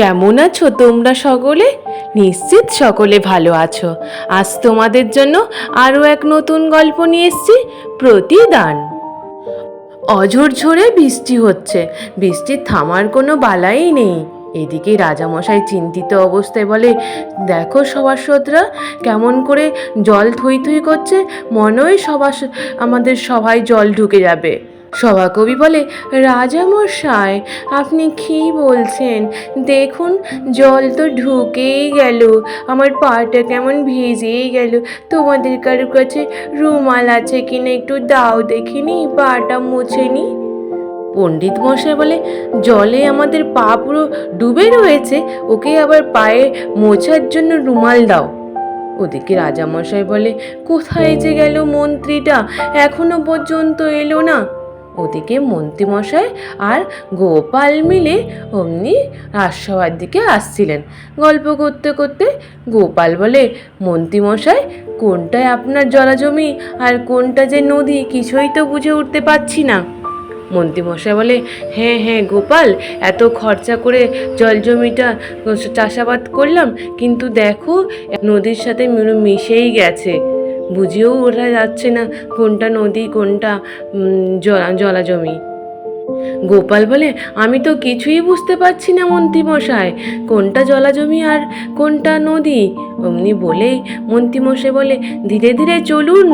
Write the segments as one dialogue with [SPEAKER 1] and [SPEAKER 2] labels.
[SPEAKER 1] কেমন আছো তোমরা সকলে? নিশ্চিত সকলে ভালো আছো। আজ তোমাদের জন্য আরও এক নতুন গল্প নিয়ে এসেছি, প্রতিদান। অঝোর ঝরে বৃষ্টি হচ্ছে। বৃষ্টি থামার কোনো বালাই নেই। এদিকে রাজামশাই চিন্তিত অবস্থায় বলে, দেখো সভাসদরা কেমন করে জল থই থই করছে মনে হয় আমাদের সবাই জল ঢুকে যাবে। সভাকবি বলে রাজামশাই আপনি কী বলছেন? দেখুন, জল তো ঢুকেই গেল। আমার পাটা কেমন ভিজেই গেল। তোমাদের কারোর কাছে রুমাল আছে কিনা একটু দাও দেখিনি পাটা মুছে নি? পণ্ডিত মশাই বলে, জলে আমাদের পা পুরো ডুবে রয়েছে, ওকে আবার পায়ে মোছার জন্য রুমাল দাও। ওদিকে রাজামশাই বলে, কোথায় যে গেল মন্ত্রীটা? এখনও পর্যন্ত এলো না। ওদিকে মন্ত্রীমশাই আর গোপাল মিলে অমনি রাজসভার দিকে আসছিলেন। গল্প করতে করতে গোপাল বলে মন্ত্রীমশাই কোনটায় আপনার জলাজমি আর কোনটা যে নদী কিছুই তো বুঝে উঠতে পারছি না। মন্ত্রীমশাই বলে হ্যাঁ হ্যাঁ গোপাল, এত খরচা করে জল জমিটা চাষাবাদ করলাম, কিন্তু দেখো, নদীর সাথে মিশেই গেছে। বুঝেও ওঠা যাচ্ছে না কোনটা নদী, কোনটা জলা জমি গোপাল বলে, আমি তো কিছুই বুঝতে পারছি না মন্ত্রীমশাই কোনটা জলা জমি আর কোনটা নদী? অমনি বলেই মন্ত্রীমশাই বলে, ধীরে ধীরে চলুন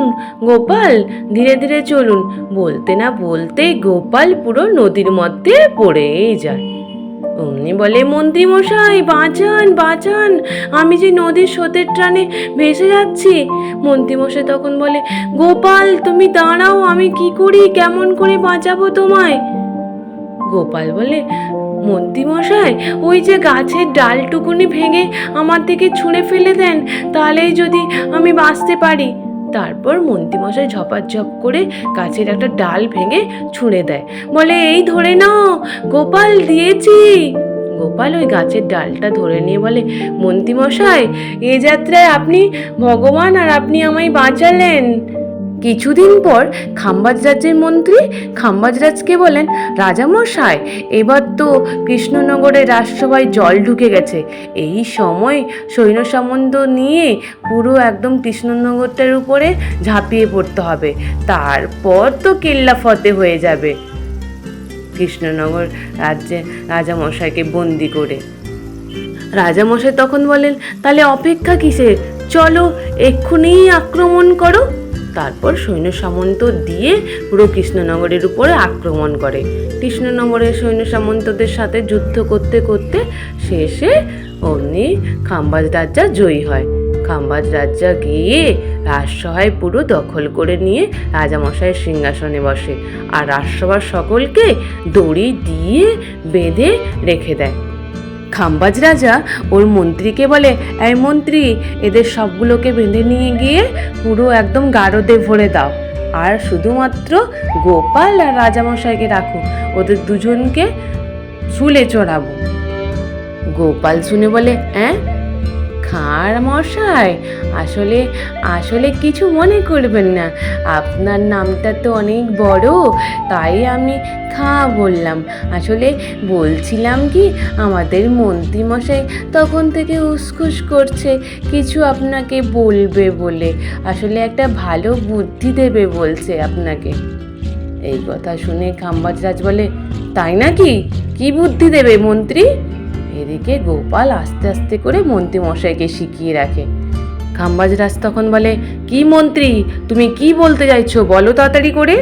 [SPEAKER 1] গোপাল, ধীরে ধীরে চলুন। বলতে না বলতেই গোপাল পুরো নদীর মধ্যে পড়েই যায়। অমনি বলে মন্ত্রীমশাই বাঁচান বাঁচান। আমি যে নদীর স্রোতের টানে ভেসে যাচ্ছি। মন্ত্রীমশাই তখন বলে, গোপাল, তুমি দাঁড়াও, আমি কি করি? কেমন করে বাঁচাবো তোমায়? গোপাল বলে মন্ত্রীমশাই ওই যে গাছের ডালটুকুনি ভেঙে আমার থেকে ছুঁড়ে ফেলে দেন। তাহলেই যদি আমি বাঁচতে পারি। তারপর মন্ত্রীমশাই ঝপাঝপ করে গাছের একটা ডাল ভেঙে ছুঁড়ে দেয়। বলে, এই ধরে নাও, গোপাল দিয়েছি। গোপাল ওই গাছের ডালটা ধরে নিয়ে বলে, মন্ত্রীমশাই, এ যাত্রায় আপনি ভগবান আর আপনি আমায় বাঁচালেন। কিছুদিন পর খাম্বাজ রাজ্যের মন্ত্রী খাম্বাজরাজকে বলেন, রাজামশাই, এবার তো কৃষ্ণনগরের রাজসভায় জল ঢুকে গেছে। এই সময় সৈন্য সম্বন্ধ নিয়ে পুরো একদম কৃষ্ণনগরটার উপরে ঝাঁপিয়ে পড়তে হবে। তারপর তো কেল্লা ফতে হয়ে যাবে। কৃষ্ণনগর রাজ্যে রাজামশাইকে বন্দি করে। রাজামশাই তখন বলেন, তাহলে অপেক্ষা কিসের? চলো এক্ষুনিই আক্রমণ করো। তারপর সৈন্য সামন্ত দিয়ে পুরো কৃষ্ণনগরের উপরে আক্রমণ করে। কৃষ্ণনগরের সৈন্য সামন্তদের সাথে যুদ্ধ করতে করতে শেষে অমনি খাম্বাজ রাজা জয়ী হয়। খাম্বাজ রাজা গিয়ে রাজসভায় পুরো দখল করে নিয়ে রাজামশাইয়ের সিংহাসনে বসে আর রাজসভার সকলকে দড়ি দিয়ে বেঁধে রেখে দেয়। খাম্বাজ রাজা, ওর মন্ত্রীকে বলে, এই মন্ত্রী, এদের সবগুলোকে বেঁধে নিয়ে গিয়ে পুরো একদম গারদে ভরে দাও। আর শুধুমাত্র গোপাল আর রাজামশাইকে রাখো, ওদের দুজনকে ঝুলে চড়াবো। গোপাল শুনে বলে হ্যাঁ খাঁড় মশাই, আসলে আসলে কিছু মনে করবেন না। আপনার নামটা তো অনেক বড়, তাই আমি খা বললাম। আসলে বলছিলাম কি, আমাদের মন্ত্রীমশাই তখন থেকে উসখুস করছে, কিছু আপনাকে বলবে বলে। আসলে একটা ভালো বুদ্ধি দেবে বলছে আপনাকে। এই কথা শুনে খাম্বাজরাজ বলে, তাই নাকি? কি বুদ্ধি দেবে মন্ত্রী? এদিকে গোপাল আস্তে আস্তে করে মন্ত্রী মশাইকে শিখিয়ে রাখে। খাম্বাজ রাজ তখন বলে, কি মন্ত্রী? তুমি কি বলতে চাইছো? বলো তাড়াতাড়ি করে।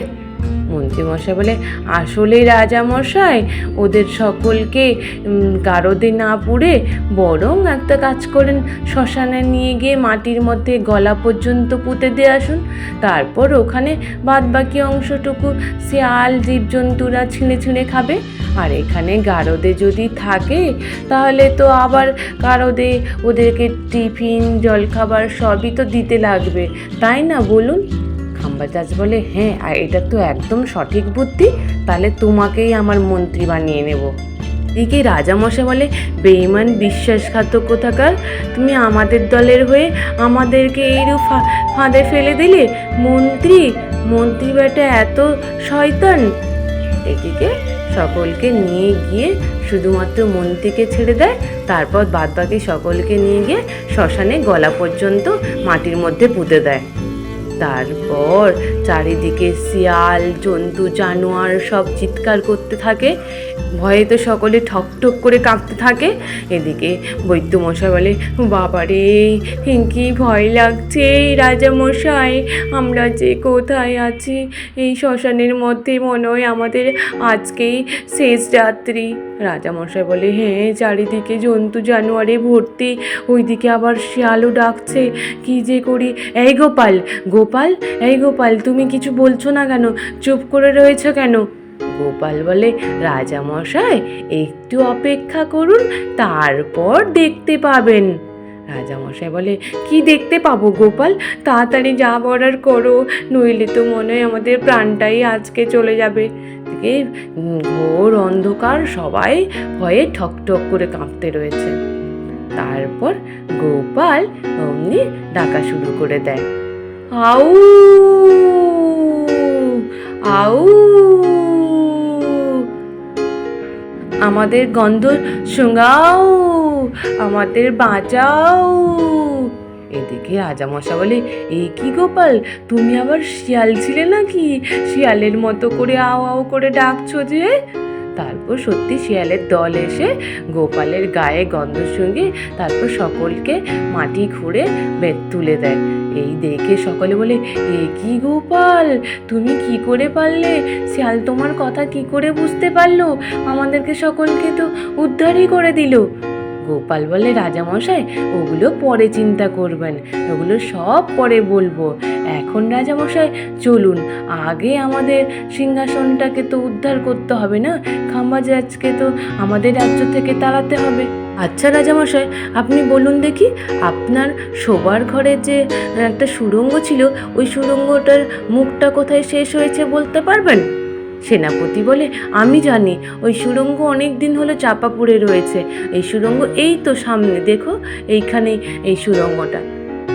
[SPEAKER 1] মন্ত্রীমশাই বলে আসলে রাজামশাই, ওদের সকলকে গারদে না পুড়ে বরং একটা কাজ করেন, শ্মশানে নিয়ে গিয়ে মাটির মধ্যে গলা পর্যন্ত পুঁতে দিয়ে আসুন। তারপর ওখানে বাদবাকি অংশটুকু শিয়াল, জীবজন্তুরা ছিঁড়ে ছিঁড়ে খাবে। আর এখানে গারদে যদি থাকে, তাহলে তো আবার গারদে ওদেরকে টিফিন, জলখাবার সবই তো দিতে লাগবে, তাই না বলুন? খাম্বাজাজ বলে হ্যাঁ আর এটা তো একদম সঠিক বুদ্ধি, তাহলে তোমাকেই আমার মন্ত্রী বানিয়ে নেব। এদিকে রাজামশাই বলে বেইমান বিশ্বাসঘাতক কোথাকার? তুমি আমাদের দলের হয়ে আমাদেরকে এইরূপ ফাঁদে ফেলে দিলে? মন্ত্রী মন্ত্রী বেটা এত শয়তান! এদিকে সকলকে নিয়ে গিয়ে শুধুমাত্র মন্ত্রীকে ছেড়ে দেয়, তারপর বাদবাকি সকলকে নিয়ে গিয়ে শ্মশানে গলা পর্যন্ত মাটির মধ্যে পুঁতে দেয়। তারপর চারিদিকে শিয়াল, জন্তু, জানোয়ার সব চিৎকার করতে থাকে। ভয়ে তো সকলে ঠক ঠক করে কাঁপতে থাকে। এদিকে বৈদ্যমশাই বলে, বাবারে, কি ভয় লাগছে এই রাজামশাই? আমরা যে কোথায় আছি? এই শ্মশানের মধ্যে মনে হয় আমাদের আজকেই শেষ রাত্রি। রাজামশাই বলে হ্যাঁ চারিদিকে জন্তু, জানোয়ারে ভর্তি। ওইদিকে আবার শিয়ালও ডাকছে। কি যে করি? এই গোপাল গোপাল? এই গোপাল, তুমি কিছু বলছো না কেন? চুপ করে রয়েছো কেন? গোপাল বলে রাজামশাই একটু অপেক্ষা করুন, তারপর দেখতে পাবেন। রাজামশাই বলে, কি দেখতে পাবো গোপাল? তাড়াতাড়ি যা বর্ডার করো, নইলে তো মনে হয় আমাদের প্রাণটাই আজকে চলে যাবে। ঘোর অন্ধকার, সবাই ভয়ে ঠক ঠক করে কাঁপতে রয়েছে। তারপর গোপাল অমনি ডাকা শুরু করে দেয়। আউ আউ। আমাদের গন্ধ শুঙ্গাও, আমাদের বাঁচাও এদিকে রাজামশা বলে, এ কি গোপাল? তুমি আবার শিয়াল ছিলে নাকি? শিয়ালের মতো করে আও আও করে ডাকছো যে? তারপর সত্যি শিয়ালের দল এসে গোপালের গায়ে গন্ধর সঙ্গে তারপর সকলকে মাটি খুঁড়ে বেদ তুলে দেয়। এই দেখে সকলে বলে, এ কি গোপাল? তুমি কি করে পারলে? শিয়াল তোমার কথা কি করে বুঝতে পারল? আমাদেরকে সকলকে তো উদ্ধারই করে দিল। গোপাল বলে, রাজামশাই, ওগুলো পরে চিন্তা করবেন। ওগুলো সব পরে বলব। এখন রাজামশাই, চলুন। আগে আমাদের সিংহাসনটাকে তো উদ্ধার করতে হবে না? খাম্বাজাজকে তো আমাদের রাজ্য থেকে তাড়াতে হবে। আচ্ছা রাজামশাই, আপনি বলুন দেখি, আপনার শোবার ঘরে যে একটা সুড়ঙ্গ ছিল, ওই সুড়ঙ্গটার মুখটা কোথায় শেষ হয়েছে বলতে পারবেন? সেনাপতি বলে, আমি জানি, ওই সুড়ঙ্গ অনেক দিন হলো চাপা পড়ে রয়েছে। এই সুড়ঙ্গ এই তো সামনে, দেখো, এইখানে এই সুড়ঙ্গটা।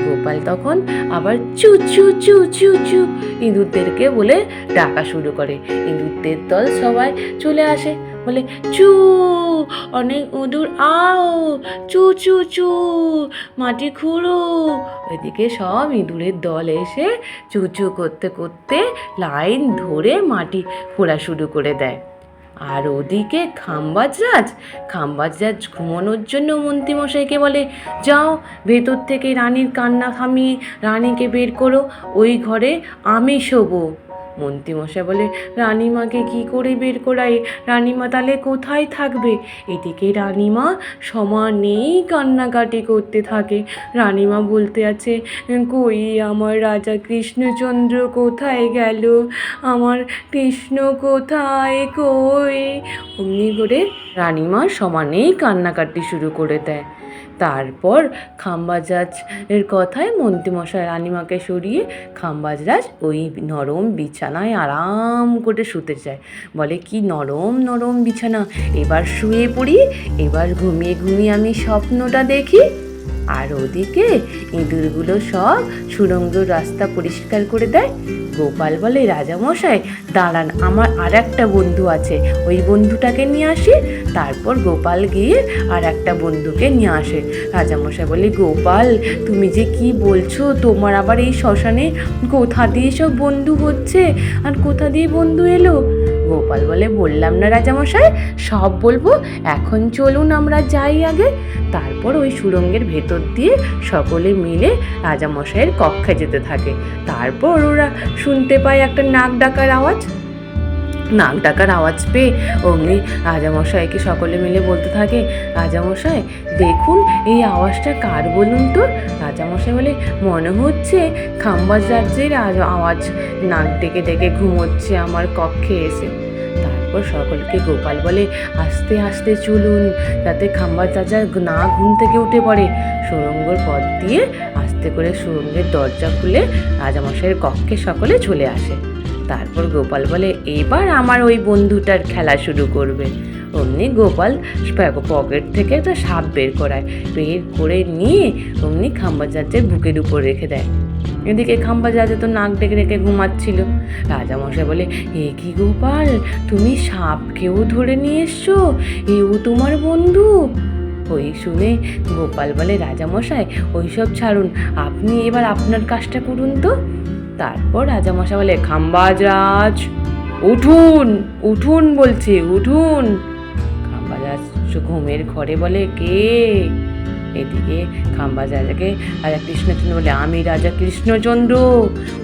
[SPEAKER 1] গোপাল তখন আবার চু চু চু চু চু, ইঁদুরদেরকে বলে ডাকা শুরু করে। ইঁদুরদের দল সবাই চলে আসে। বলে, চু, অনেক ইঁদুর আও, চু চু চু, মাটি খুঁড়ো। এদিকে সব ইঁদুরের দল এসে চু চু করতে করতে লাইন ধরে মাটি খোঁড়া শুরু করে দেয়। আর ওদিকে খাম্বাজরাজ খাম্বাজরাজ ঘুমানোর জন্য মন্ত্রীমশাইকে বলে, যাও, ভেতর থেকে রানীর কান্না থামিয়ে রানীকে বের করো, ওই ঘরে আমি শোবো। মন্ত্রীমশাই বলে, রানীমাকে কি করে বের করাই রানীমা তাহলে কোথায় থাকবে? এদিকে রানীমা সমানেই কান্নাকাটি করতে থাকে। রানীমা বলতে আছে, কই আমার রাজা কৃষ্ণচন্দ্র কোথায় গেল? আমার কৃষ্ণ কোথায়? কই? অমনি করে রানীমা সমানেই কান্নাকাটি শুরু করে দেয়। তারপর খাম্বাজাজ এর কথায় মন্ত্রীমশাই রানিমাকে সরিয়ে খাম্বাজরাজ ওই নরম বিছানায় আরাম করে শুতে যায়। বলে, কি নরম নরম বিছানা। এবার শুয়ে পড়ি, এবার ঘুমিয়ে ঘুমিয়ে আমি স্বপ্নটা দেখি। আর ওদিকে ইঁদুরগুলো সব সুরঙ্গ রাস্তা পরিষ্কার করে দেয়। গোপাল বলে, রাজামশাই, দাঁড়ান, আমার আর একটা বন্ধু আছে। ওই বন্ধুটাকে নিয়ে আসি। তারপর গোপাল গিয়ে আর একটা বন্ধুকে নিয়ে আসে। রাজামশাই বলে, গোপাল, তুমি যে কি বলছো? তোমার আবার এই শ্মশানে কোথা দিয়ে সব বন্ধু হচ্ছে? আর কোথা দিয়ে বন্ধু এলো? গোপাল বলে বললাম না রাজামশাই, সব বলব। এখন চলুন আমরা যাই আগে। তারপর ওই সুরঙ্গের ভেতর দিয়ে সকলে মিলে রাজামশাইয়ের কক্ষে যেতে থাকে। তারপর ওরা শুনতে পায় একটা নাক ডাকার আওয়াজ। নাক ডাকার আওয়াজ পেয়ে অমনি রাজামশাইকে সকলে মিলে বলতে থাকে, রাজামশাই, দেখুন এই আওয়াজটা কার বলুন তো? রাজামশাই বলে, মনে হচ্ছে খাম্বাজ রাজ্যের আওয়াজ নাক ডেকে ডেকে ঘুমোচ্ছে আমার কক্ষে এসে। তারপর সকলকে গোপাল বলে, আস্তে আস্তে চলুন, যাতে খাম্বাজ রাজা না ঘুম থেকে উঠে পড়ে। সুরঙ্গর পথ দিয়ে আস্তে করে সুরঙ্গের দরজা খুলে রাজামশাইয়ের কক্ষে সকলে চলে আসে। তারপর গোপাল বলে, এবার আমার ওই বন্ধুটার খেলা শুরু করবে। অমনি গোপাল পকেট থেকে একটা সাপ বের করায়। বের করে নিয়ে অমনি খাম্বাজাতের বুকের উপর রেখে দেয়। এদিকে খাম্বা যা তো নাক ডেকে রেখে ঘুমাচ্ছিল। রাজামশাই বলে, এ কি গোপাল? তুমি সাপকেও ধরে নিয়ে এসছো? এও তোমার বন্ধু? ওই শুনে গোপাল বলে, রাজামশাই, ওইসব ছাড়ুন। আপনি এবার আপনার কাজটা করুন তো। তারপর রাজামশা বলে, খাম্বাজরাজ, উঠুন উঠুন বলছে, উঠুন। খাম্বাজাজ ঘুমের ঘরে বলে, কে? এদিকে খাম্বাজ রাজাকে রাজা কৃষ্ণচন্দ্র বলে, আমি রাজা কৃষ্ণচন্দ্র,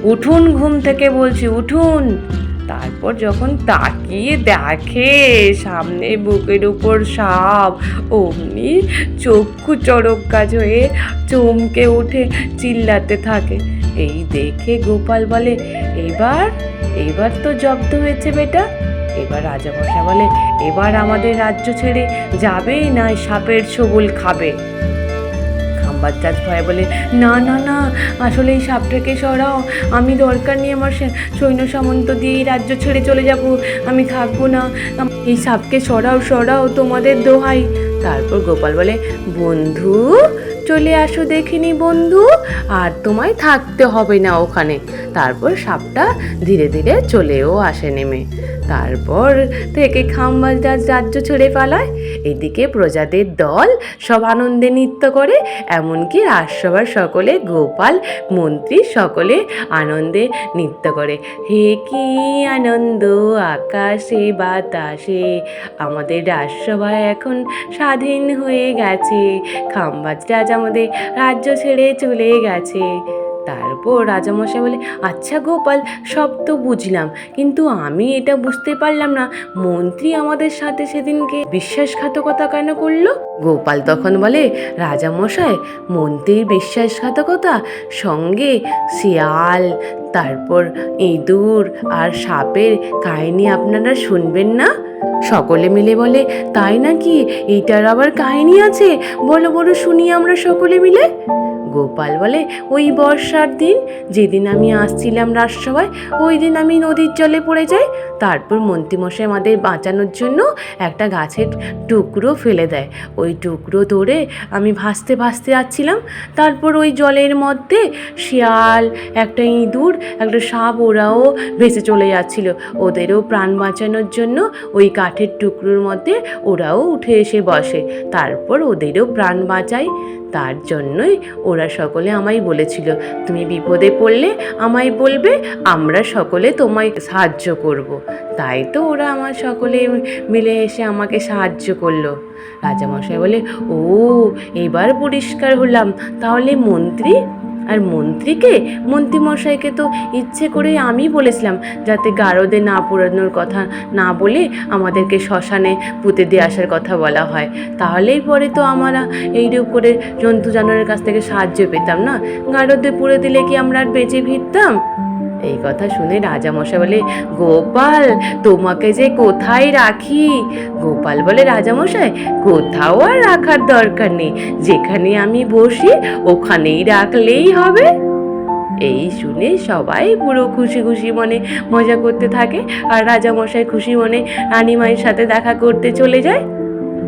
[SPEAKER 1] উঠুন ঘুম থেকে বলছি, উঠুন। তারপর যখন তাকিয়ে দেখে সামনে বুকের উপর সাপ, অমনি চক্ষু চড়ক কাজ হয়ে চমকে উঠে চিল্লাতে থাকে। এই দেখে গোপাল বলে, এবার এবার তো জব্দ হয়েছে বেটা। এবার রাজামশাই বলে, এবার আমাদের রাজ্য ছেড়ে যাবেই না সাপের ছবল খাবে। খাম্বাজাজ ভয়ে বলে, না না না, আসলে এই সাপটাকে সরাও। আমি দরকার নিয়ে আমার সৈন্য সামন্ত দিয়ে রাজ্য ছেড়ে চলে যাব। আমি থাকব না। এই সাপকে সরাও সরাও তোমাদের দোহাই। তারপর গোপাল বলে, বন্ধু চলে আসো দেখিনি বন্ধু। আর তোমায় থাকতে হবে না ওখানে। তারপর সাপটা ধীরে ধীরে চলেও আসে নেমে। তারপর থেকে খাম্বাজাজ রাজ্য ছেড়ে পালায়। এদিকে প্রজাদের দল সব আনন্দে নৃত্য করে, এমনকি রাজসভার সকলে গোপাল, মন্ত্রী সকলে আনন্দে নৃত্য করে। হে কি আনন্দ আকাশে, বাতাসে, আমাদের রাজসভায় এখন স্বাধীন হয়ে গেছে। খাম্বাজ রাজ আমাদের রাজ্য ছেড়ে চলে গেছে। তারপর রাজামশাই বলে আচ্ছা গোপাল, সব তো বুঝলাম। কিন্তু আমি এটা বুঝতে পারলাম না। মন্ত্রী আমাদের সাথে সেদিনকে বিশ্বাসঘাতকতা কেন করল? গোপাল তখন বলে, রাজামশাই, মন্ত্রীর বিশ্বাসঘাতকতা, সঙ্গে শিয়াল, তারপর ইঁদুর আর সাপের কাহিনী আপনারা শুনবেন না? সকলে মিলে বলে, তাই নাকি? এটার আবার কাহিনী আছে? বলো বলো শুনি আমরা সকলে মিলে। গোপাল বলে, ওই বর্ষার দিন, যেদিন আমি আসছিলাম রাজসভায় ওই দিন আমি নদীর জলে পড়ে যাই। তারপর মন্ত্রীমশাই আমাদের বাঁচানোর জন্য একটা গাছের টুকরো ফেলে দেয়। ওই টুকরো ধরে আমি ভাসতে ভাসতে যাচ্ছিলাম। তারপর ওই জলের মধ্যে শিয়াল, একটা ইঁদুর, একটা সাপ ওরাও ভেসে চলে যাচ্ছিল। ওদেরও প্রাণ বাঁচানোর জন্য ওই কাঠের টুকরোর মধ্যে ওরাও উঠে এসে বসে। তারপর ওদেরও প্রাণ বাঁচাই। তার জন্যই ওরা সকলে আমায় বলেছিল তুমি বিপদে পড়লে আমায় বলবে, আমরা সকলে তোমায় সাহায্য করব। তাই তো ওরা আমার সকলে মিলে এসে আমাকে সাহায্য করল রাজামশাই বলে, ও, এবার পরিষ্কার হলাম। তাহলে মন্ত্রী আর মন্ত্রীকে, মন্ত্রীমশাইকে তো ইচ্ছে করে আমি বলেছিলাম, যাতে গারদে না পোড়ানোর কথা না বলে আমাদেরকে শ্মশানে পুঁতে দিয়ে আসার কথা বলা হয়। তাহলেই পরে তো আমরা এইরূপ করে জন্তু জানোয়ারের কাছ থেকে সাহায্য পেতাম না। গারদে পুড়ে দিলে কি আমরা আর বেঁচে ফিরতাম? এই কথা শুনে রাজামশাই বলে, গোপাল, তোমাকে যে কোথায় রাখি? গোপাল বলে, রাজামশাই, কোথাও আর রাখার দরকার নেই। যেখানে আমি বসি, ওখানেই রাখলেই হবে। এই শুনে সবাই পুরো খুশি খুশি মনে মজা করতে থাকে, আর রাজামশাই খুশি মনে রানীমায়ের সাথে দেখা করতে চলে যায়।